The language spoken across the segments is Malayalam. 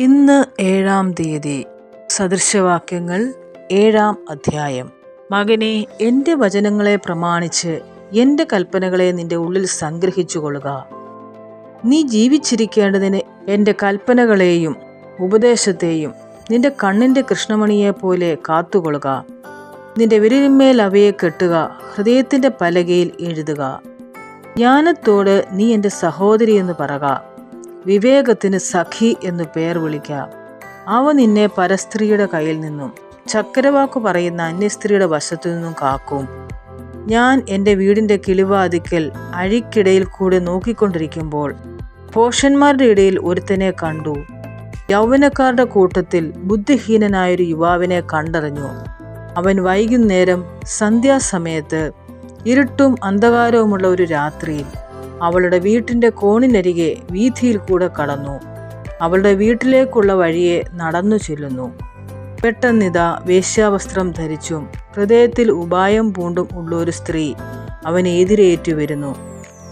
ഇന്ന് ഏഴാം തീയതി. സദൃശവാക്യങ്ങൾ ഏഴാം അധ്യായം. മകനെ എന്റെ വചനങ്ങളെ പ്രമാണിച്ച് എന്റെ കൽപ്പനകളെ നിന്റെ ഉള്ളിൽ സംഗ്രഹിച്ചു കൊള്ളുക നീ ജീവിച്ചിരിക്കേണ്ടതിന് എന്റെ കൽപ്പനകളെയും ഉപദേശത്തെയും നിന്റെ കണ്ണിന്റെ കൃഷ്ണമണിയെപ്പോലെ കാത്തുകൊള്ളുക. നിന്റെ വിരലിന്മേൽ അവയെ കെട്ടുക ഹൃദയത്തിന്റെ പലകയിൽ എഴുതുക. ജ്ഞാനത്തോട് നീ എന്റെ സഹോദരി എന്ന് പറക. വിവേകത്തിന് സഖി എന്നു പേർ വിളിക്കാം. അവ നിന്നെ പരസ്ത്രീയുടെ കയ്യിൽ നിന്നും ചക്രവാക്ക് പറയുന്ന അന്യസ്ത്രീയുടെ വശത്തു നിന്നും കാക്കും. ഞാൻ എന്റെ വീടിന്റെ കിളിവാതിക്കൽ അഴിക്കിടയിൽ കൂടെ നോക്കിക്കൊണ്ടിരിക്കുമ്പോൾ പോഷന്മാരുടെ ഇടയിൽ ഒരുത്തനെ കണ്ടു. യൗവനക്കാരുടെ കൂട്ടത്തിൽ ബുദ്ധിഹീനനായൊരു യുവാവിനെ കണ്ടറിഞ്ഞു. അവൻ വൈകുന്നേരം സന്ധ്യാസമയത്ത് ഇരുട്ടും അന്ധകാരവുമുള്ള ഒരു രാത്രിയിൽ അവളുടെ വീട്ടിന്റെ കോണിനരികെ വീഥിയിൽ കൂടെ കടന്നു. അവളുടെ വീട്ടിലേക്കുള്ള വഴിയെ നടന്നു ചെല്ലുന്നു. പെട്ടെന്നിതാ വേശ്യാവസ്ത്രം ധരിച്ചും ഹൃദയത്തിൽ ഉപായം പൂണ്ടും ഉള്ള ഒരു സ്ത്രീ അവനെ എതിരേറ്റു വരുന്നു.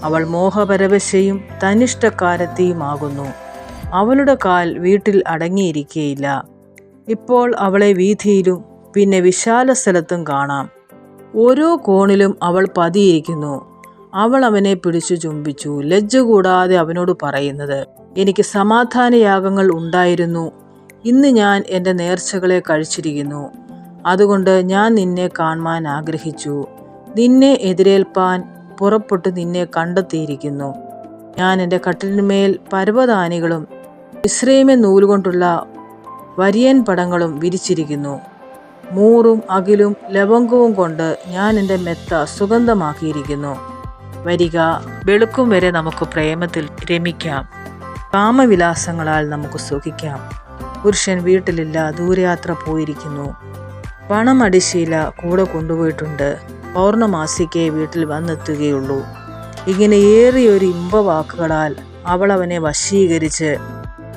അവൾ മോഹപരവശയും തനിഷ്ടക്കാരത്തിയുമാകുന്നു. അവളുടെ കാൽ വീട്ടിൽ അടങ്ങിയിരിക്കേയില്ല. ഇപ്പോൾ അവളെ വീഥിയിലും പിന്നെ വിശാല സ്ഥലത്തും കാണാം. ഓരോ കോണിലും അവൾ പതിയിരിക്കുന്നു. അവൾ അവനെ പിടിച്ചു ചുംബിച്ചു. ലജ്ജ കൂടാതെ അവനോട് പറയുന്നത് എനിക്ക് സമാധാനയാഗങ്ങൾ ഉണ്ടായിരുന്നു. ഇന്ന് ഞാൻ എന്റെ നേർച്ചകളെ കഴിച്ചിരിക്കുന്നു. അതുകൊണ്ട് ഞാൻ നിന്നെ കാണുവാൻ ആഗ്രഹിച്ചു. നിന്നെ എതിരേൽപ്പാൻ പുറപ്പെട്ടു നിന്നെ കണ്ടെത്തിയിരിക്കുന്നു. ഞാൻ എന്റെ കട്ടിലിന്മേൽ പർവതാനികളും ഇസ്രേമ നൂലുകൊണ്ടുള്ള വരിയൻ പടങ്ങളും വിരിച്ചിരിക്കുന്നു. മൂറും അകിലും ലവംഗവും കൊണ്ട് ഞാൻ എന്റെ മെത്ത സുഗന്ധമാക്കിയിരിക്കുന്നു. വരിക വെളുക്കും വരെ നമുക്ക് പ്രേമത്തിൽ രമിക്കാം. കാമവിലാസങ്ങളാൽ നമുക്ക് സുഖിക്കാം. പുരുഷൻ വീട്ടിലില്ല ദൂരയാത്ര പോയിരിക്കുന്നു. പണം അടിശീല കൂടെ കൊണ്ടുപോയിട്ടുണ്ട്. പൗർണമാസിക്കേ വീട്ടിൽ വന്നെത്തുകയുള്ളൂ. ഇങ്ങനെ ഏറിയൊരു ഇമ്പവാക്കുകളാൽ അവൾ അവനെ വശീകരിച്ച്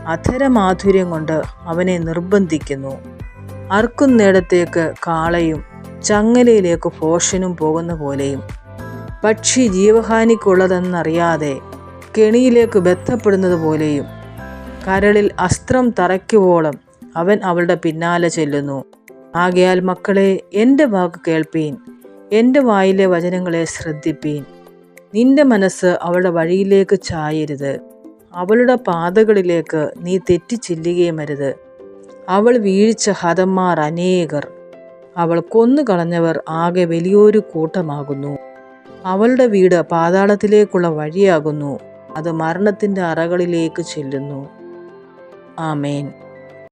അധരമാധുര്യം കൊണ്ട് അവനെ നിർബന്ധിക്കുന്നു. അർക്കുന്നിടത്തേക്ക് കാളയും ചങ്ങലയിലേക്ക് ഭോഷനും പോകുന്ന പോലെയും പക്ഷി ജീവഹാനിക്കുള്ളതെന്നറിയാതെ കെണിയിലേക്ക് ബന്ധപ്പെടുന്നത് പോലെയും കരളിൽ അസ്ത്രം തറയ്ക്കുവോളം അവൻ അവളുടെ പിന്നാലെ ചെല്ലുന്നു. ആകയാൽ മക്കളെ എന്റെ വാക്ക് കേൾപ്പീൻ എന്റെ വായിലെ വചനങ്ങളെ ശ്രദ്ധിപ്പീൻ. നിന്റെ മനസ്സ് അവളുടെ വഴിയിലേക്ക് ചായരുത്. അവളുടെ പാതകളിലേക്ക് നീ തെറ്റിച്ചില്ലുകയുമരുത് അവൾ വീഴ്ച ഹതന്മാർ അനേകർ. അവൾ കൊന്നുകളഞ്ഞവർ ആകെ വലിയൊരു കൂട്ടമാകുന്നു. അവളുടെ വീട് പാതാളത്തിലേക്കുള്ള വഴിയാകുന്നു. അത് മരണത്തിന്റെ അറകളിലേക്ക് ചെല്ലുന്നു. ആമേൻ.